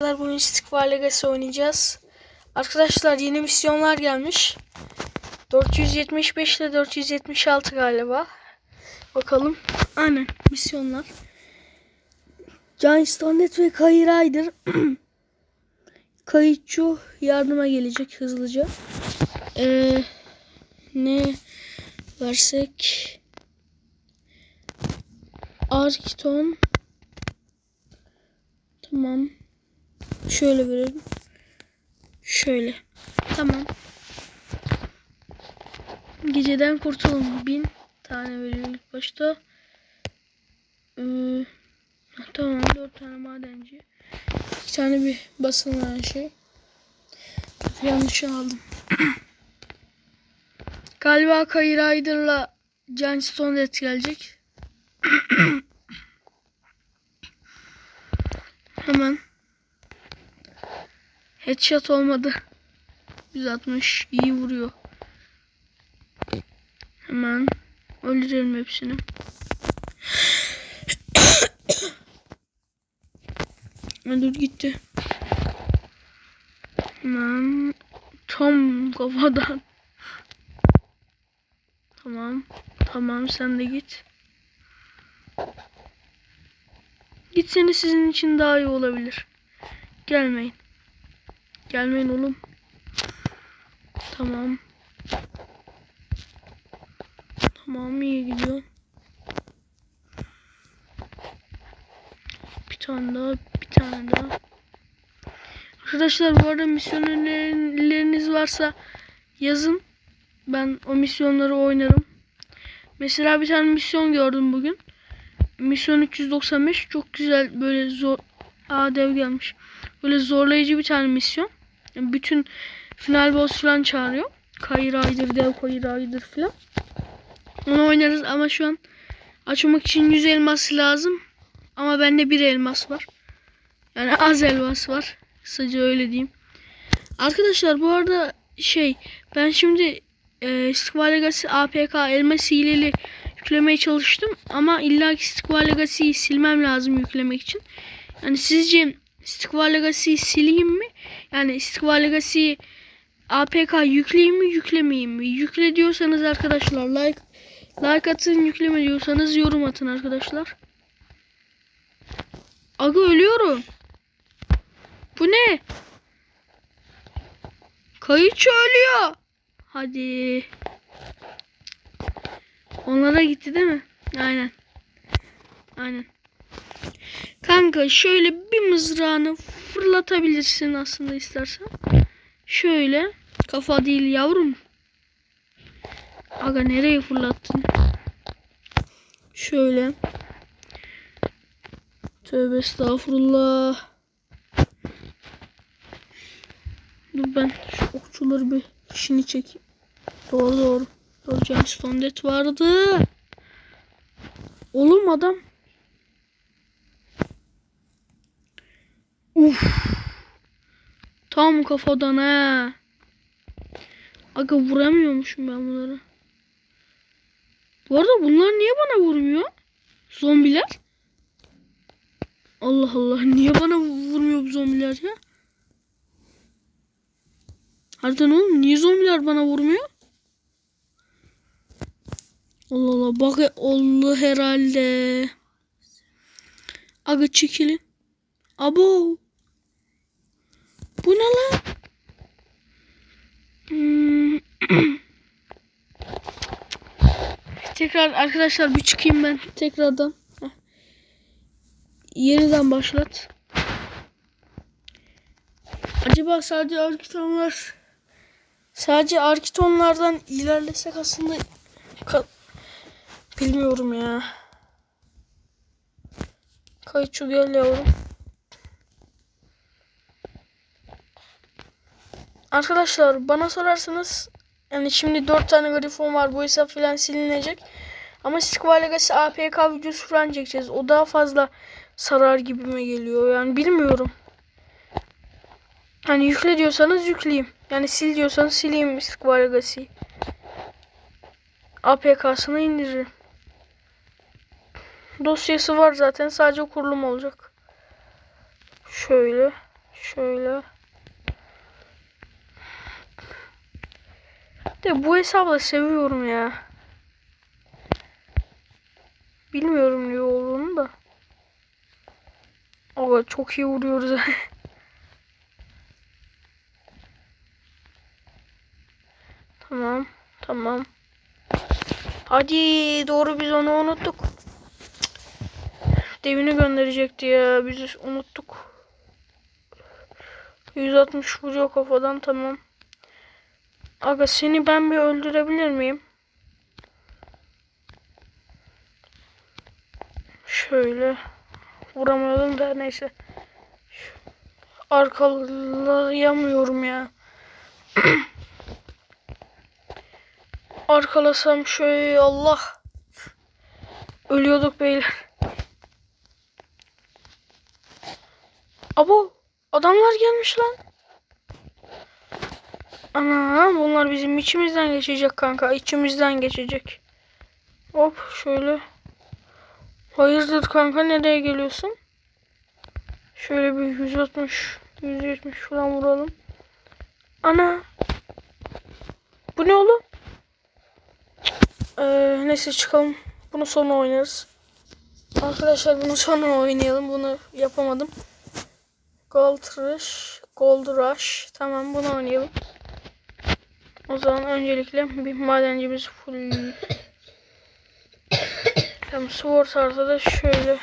Arkadaşlar bugün İstikbal Legacy oynayacağız. Arkadaşlar yeni misyonlar gelmiş. 475 ile 476 galiba. Bakalım. Aynen misyonlar. Can Stonet ve Kayı Rider. Kayıtçu yardıma gelecek hızlıca. Ee, ne versek? Arkiton. Tamam. Şöyle verelim. Şöyle. Tamam. Geceden kurtulun. Bin tane veriyor ilk başta. Ee, tamam. Dört tane madenci. İki tane bir basılmayan şey. Yanlış aldım. Galiba Kayı Rider'la Can Stonedet gelecek. Hemen. Headshot olmadı. 160 iyi vuruyor. Hemen öldürelim hepsini. Öldür gitti. Hemen tam kafadan. Tamam. Tamam sen de git. Gitseniz sizin için daha iyi olabilir. Gelmeyin. Gelmeyin oğlum. Tamam. Tamam iyi gidiyor. Bir tane daha, bir tane daha. Arkadaşlar bu arada misyon önerileriniz varsa yazın. Ben o misyonları oynarım. Mesela bir tane misyon gördüm bugün. Misyon 395 çok güzel böyle zor. Aa dev gelmiş. Böyle zorlayıcı bir tane misyon. Yani bütün final boss falan çağırıyor. Kayı Rider, dev Kayı Rider falan. Onu oynarız ama şu an açmak için 100 elmas lazım. Ama bende bir elmas var. Yani az elmas var. Kısaca öyle diyeyim. Arkadaşlar bu arada şey ben şimdi e, İstikbal Legacy APK elmas hileli yüklemeye çalıştım ama illa ki İstikbal Legacy'yi silmem lazım yüklemek için. Yani sizce İstikbal Legacy'yi sileyim mi? Yani İstikbal Legacy'yi APK yükleyeyim mi yüklemeyeyim mi? Yükle diyorsanız arkadaşlar like like atın yükleme diyorsanız yorum atın arkadaşlar. Aga ölüyorum. Bu ne? Kayıtçı ölüyor. Hadi. Onlara gitti değil mi? Aynen. Aynen. Kanka şöyle bir mızrağını fırlatabilirsin aslında istersen. Şöyle. Kafa değil yavrum. Aga nereye fırlattın? Şöyle. Tövbe estağfurullah. Dur ben şu okçuları bir fişini çekeyim. Doğru doğru. Doğru James Fondet vardı. Oğlum adam. Uf. Tam kafadan he. Aga vuramıyormuşum ben bunları. Bu arada bunlar niye bana vurmuyor? Zombiler. Allah Allah. Niye bana vurmuyor bu zombiler ya? Harbiden oğlum niye zombiler bana vurmuyor? Allah Allah bak oldu herhalde. Aga çekilin. Abo. Bu ne lan? Hmm. Tekrar arkadaşlar bir çıkayım ben tekrardan. Yeniden başlat. Acaba sadece arkitonlar sadece arkitonlardan ilerlesek aslında bilmiyorum ya. Kayıtçı gel yavrum. Arkadaşlar bana sorarsanız yani şimdi 4 tane grifon var bu hesap filan silinecek. Ama Squall Legacy APK videosu falan çekeceğiz. O daha fazla sarar gibime geliyor. Yani bilmiyorum. Hani yükle diyorsanız yükleyeyim. Yani sil diyorsanız sileyim Squall Legacy'yi. APK'sını indiririm. Dosyası var zaten. Sadece kurulum olacak. Şöyle. Şöyle. De bu hesabı seviyorum ya. Bilmiyorum ne olduğunu da. Ama çok iyi vuruyoruz. tamam. Tamam. Hadi doğru biz onu unuttuk. Devini gönderecekti ya. Biz unuttuk. 160 vuruyor kafadan tamam. Aga seni ben bir öldürebilir miyim? Şöyle. Vuramadım da neyse. Arkalayamıyorum ya. Arkalasam şöyle Allah. Ölüyorduk beyler. Abo adamlar gelmiş lan. Ana bunlar bizim içimizden geçecek kanka. içimizden geçecek. Hop şöyle. Hayırdır kanka nereye geliyorsun? Şöyle bir 160 170 falan vuralım. Ana. Bu ne oğlum? Ee, neyse çıkalım. Bunu sonra oynarız. Arkadaşlar bunu sonra oynayalım. Bunu yapamadım. Gold Rush. Gold Rush. Tamam bunu oynayalım. O zaman öncelikle bir madencimiz full. Tamam sword artı da şöyle.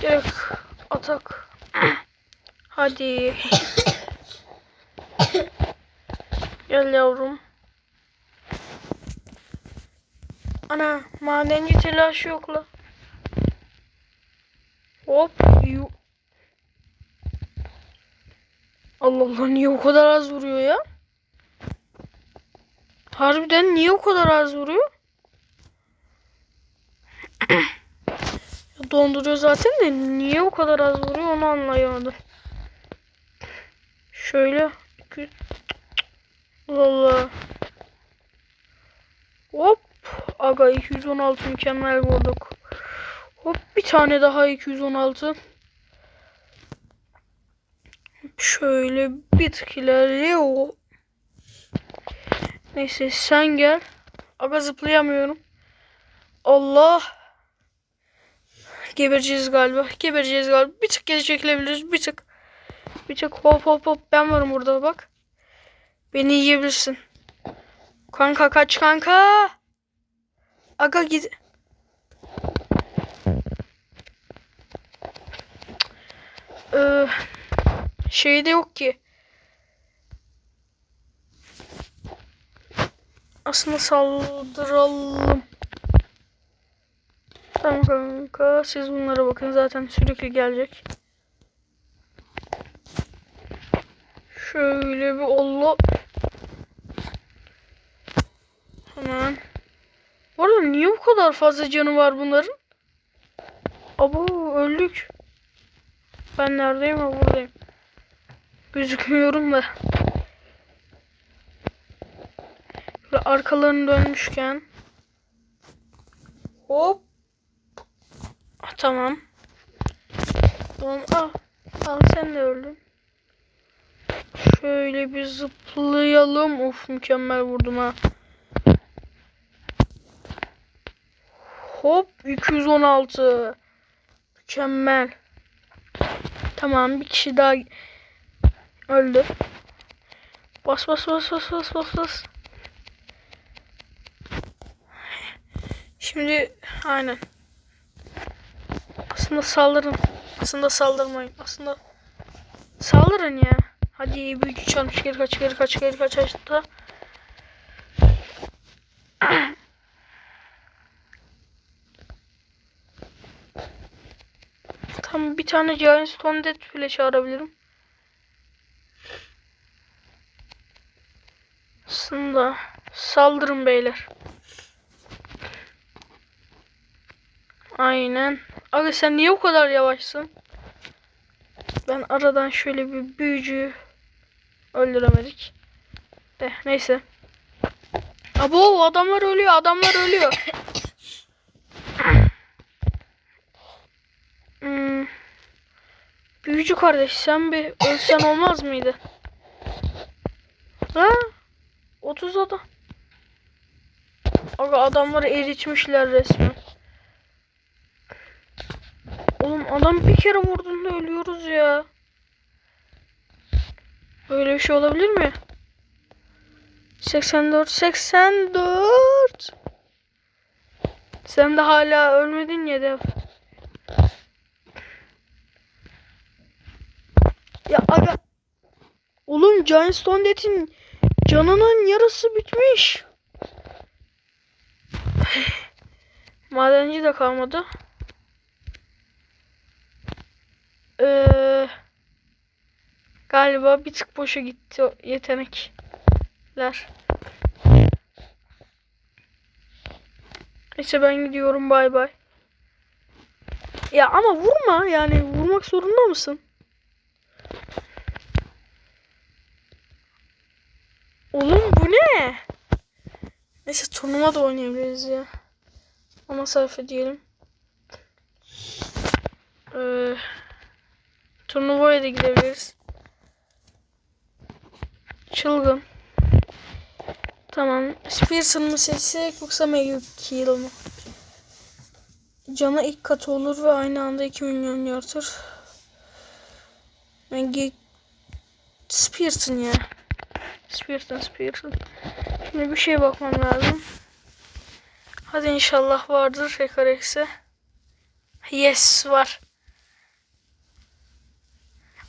Direkt atak. Hadi. Gel yavrum. Ana madenci telaşı yok la. Hop. Yu. Allah Allah niye o kadar az vuruyor ya? Harbiden niye o kadar az vuruyor? Donduruyor zaten de niye o kadar az vuruyor onu anlayamadım. Şöyle. Allah. Hop. Aga 216 mükemmel vurduk. Hop bir tane daha 216. Şöyle bir tık ileri. o- Neyse sen gel. Aga zıplayamıyorum. Allah. Gebereceğiz galiba. Gebereceğiz galiba. Bir tık geri çekilebiliriz. Bir tık. Bir tık hop hop hop. Ben varım burada bak. Beni yiyebilirsin. Kanka kaç kanka. Aga git. Ee, şey de yok ki. Aslında saldıralım. Tamam kanka siz bunlara bakın zaten sürekli gelecek. Şöyle bir Allah. Hemen. Bu arada niye bu kadar fazla canı var bunların? Abo öldük. Ben neredeyim buradayım. Gözükmüyorum da. Böyle arkalarını dönmüşken. Hop. Ah, tamam. Tamam al. Al sen de öldün. Şöyle bir zıplayalım. Of mükemmel vurdum ha. Hop 216. Mükemmel. Tamam bir kişi daha öldü. Bas bas bas bas bas bas bas. Şimdi aynen. Aslında saldırın. Aslında saldırmayın. Aslında saldırın ya. Hadi büyücü çalmış geri kaç geri kaç geri kaç açtı. Tam bir tane Giant Stone Dead bile çağırabilirim. Aslında saldırın beyler. Aynen. Abi sen niye o kadar yavaşsın? Ben aradan şöyle bir büyücüyü öldüremedik. De neyse. Abo adamlar ölüyor adamlar ölüyor. Hmm. Büyücü kardeş sen bir ölsen olmaz mıydı? Ha? 30 adam. Aga adamları eritmişler resmen. Oğlum adam bir kere vurduğunda ölüyoruz ya. Böyle bir şey olabilir mi? 84 84 Sen de hala ölmedin ya dev. Ya aga Oğlum Giant Stone Dead'in canının yarısı bitmiş. Madenci de kalmadı. Ee, galiba bir tık boşa gitti yetenekler. Neyse ben gidiyorum bay bay. Ya ama vurma yani vurmak zorunda mısın? Oğlum bu ne? Neyse turnuva da oynayabiliriz ya. Ana sayfa diyelim. Ee, turnuvaya da gidebiliriz. Çılgın. Tamam. Spearson mı seçsek yoksa Mega Kill mı? Canı ilk katı olur ve aynı anda 2 milyon yaratır. Mega Spearson ya. Spearson, Spearson. Şimdi bir şeye bakmam lazım. Hadi inşallah vardır Rekarex'e. Yes var.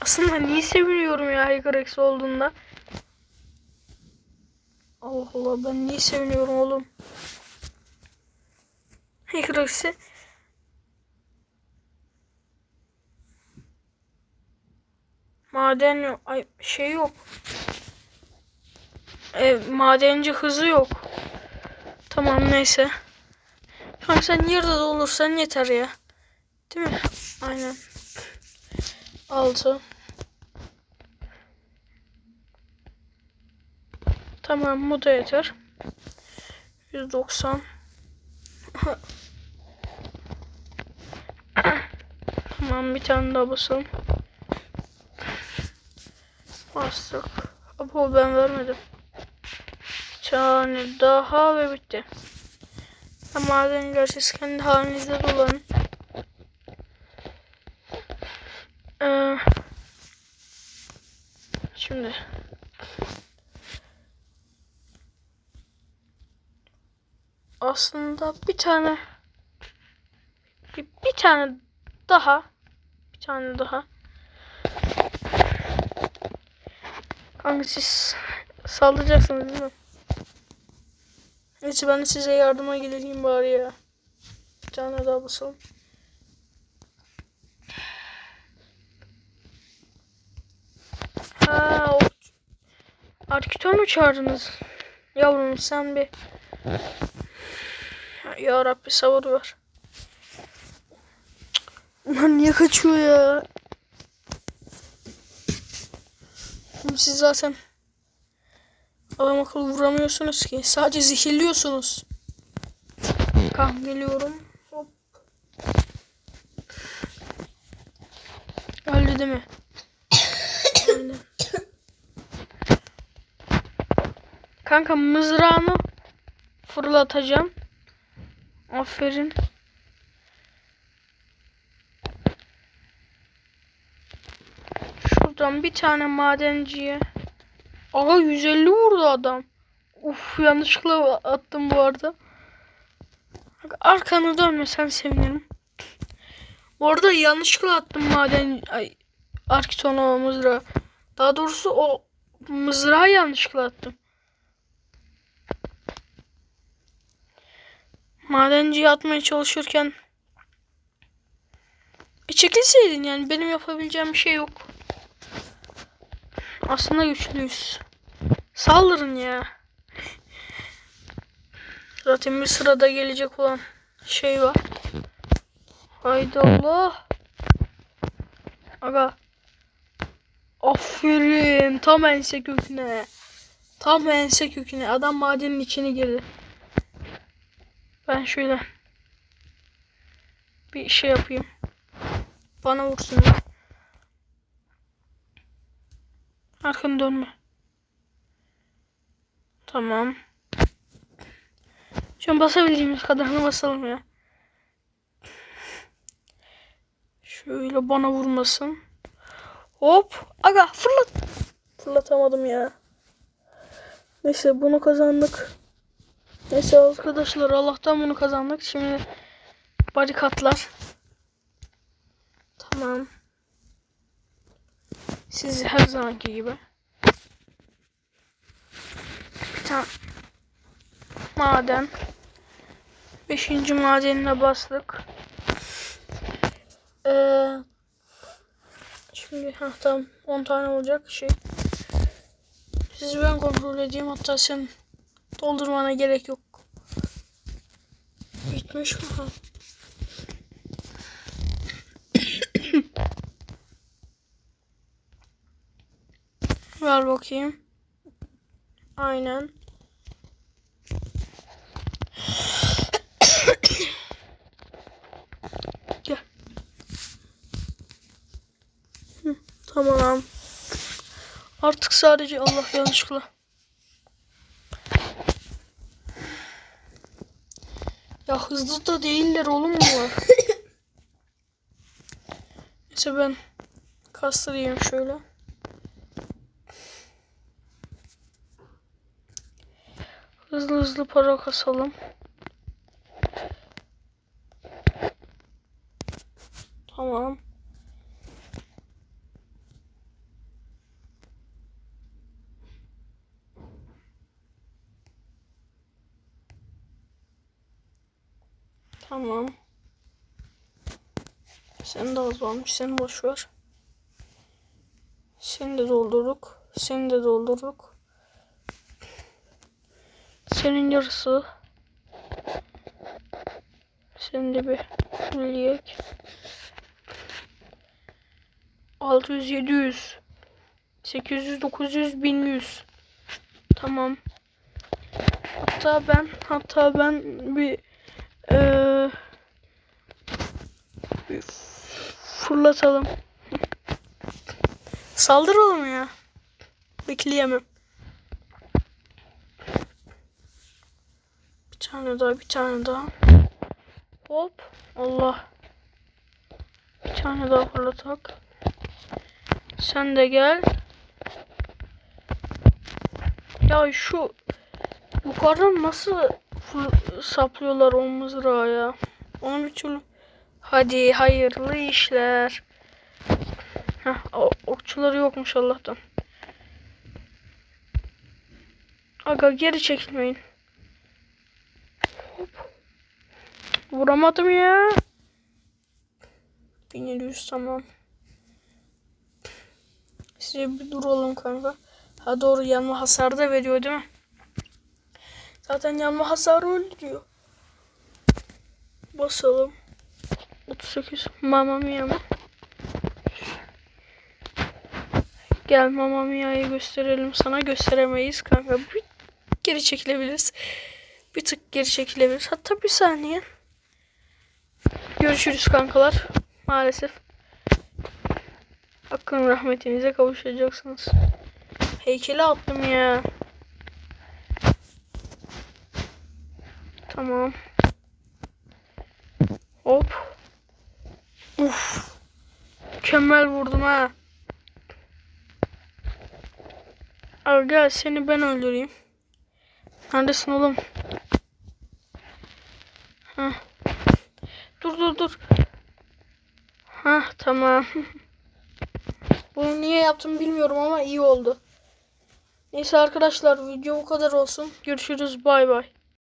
Aslında niye seviniyorum ya Rekarex olduğunda. Allah Allah ben niye seviniyorum oğlum. Rekarex'i Maden yok. Ay şey yok. E, madenci hızı yok. Tamam neyse. Tamam sen yarıda da olursan yeter ya. Değil mi? Aynen. 6 Tamam bu da yeter. 190 Tamam bir tane daha basalım. Bastık. Apo ben vermedim. Tane daha ve bitti. Madenler siz kendi halinizde dolanın. Ee, şimdi aslında bir tane bir, bir tane daha bir tane daha Kanka siz sallayacaksınız değil mi? Neyse ben size yardıma geleyim bari ya. Bir tane daha basalım. Ha, o... Arkitör çağırdınız? Yavrum sen bir... Ya Rabbi sabır ver. Ulan niye kaçıyor ya? Siz zaten adam akıllı vuramıyorsunuz ki. Sadece zehirliyorsunuz. Kan geliyorum. Hop. Öldü değil mi? Öldü. Kanka mızrağını fırlatacağım. Aferin. Şuradan bir tane madenciye. Aga 150 vurdu adam. Uf yanlışlıkla attım bu arada. Arkanı dönmesen sevinirim. Bu arada yanlışlıkla attım maden ay arkitona mızrağı. Daha doğrusu o mızrağı yanlışlıkla attım. Madenciye atmaya çalışırken e çekilseydin yani benim yapabileceğim bir şey yok. Aslında güçlüyüz. Saldırın ya. Zaten bir sırada gelecek olan şey var. Haydi Allah. Aga. Aferin. Tam ense köküne. Tam ense köküne. Adam madenin içine girdi. Ben şöyle bir şey yapayım. Bana vursunlar. Arkanı dönme. Tamam. Şu an basabildiğimiz kadarını basalım ya. Şöyle bana vurmasın. Hop. Aga fırlat. Fırlatamadım ya. Neyse bunu kazandık. Neyse arkadaşlar Allah'tan bunu kazandık. Şimdi barikatlar. Tamam. Siz her zamanki gibi. Bir tane maden. Beşinci madenine bastık. Ee, şimdi ha tamam 10 tane olacak şey. Sizi ben kontrol edeyim hatta sen doldurmana gerek yok. Bitmiş mi? Ha. Ver bakayım. Aynen. Gel. Hı, tamam. Artık sadece Allah yanlışlıkla. Ya hızlı da değiller oğlum bunlar. Neyse ben kastırayım şöyle. Hızlı hızlı para kasalım. Tamam. Tamam. Sen de az olmuş. Seni boş ver. Seni de doldurduk. Seni de doldurduk. Senin yarısı. De bir milliyek. 600, 700. 800, 900, 1100. Tamam. Hatta ben, hatta ben bir eee bir fırlatalım. Saldıralım ya. Bekleyemem. Tane daha, bir tane daha. Hop. Allah. Bir tane daha fırlatak. Sen de gel. Ya şu yukarıdan nasıl saplıyorlar o mızrağı ya? Onu bir türlü... Hadi hayırlı işler. Heh, okçuları yokmuş Allah'tan. Aga geri çekilmeyin. Hop. Vuramadım ya. 1700 tamam. Size bir duralım kanka. Ha doğru yanma hasarı da veriyor değil mi? Zaten yanma hasarı öldürüyor. Basalım. 38. Mamma Mia mı? Gel Mamma Mia'yı gösterelim sana. Gösteremeyiz kanka. Bir geri çekilebiliriz. Bir tık geri çekilebiliriz. Hatta bir saniye. Görüşürüz kankalar. Maalesef. Hakkın rahmetinize kavuşacaksınız. Heykeli attım ya. Tamam. Hop. Uf. Mükemmel vurdum ha. Al gel seni ben öldüreyim. Neredesin oğlum? Heh. Dur dur dur. Ha tamam. Bunu niye yaptım bilmiyorum ama iyi oldu. Neyse arkadaşlar video bu kadar olsun. Görüşürüz bay bay.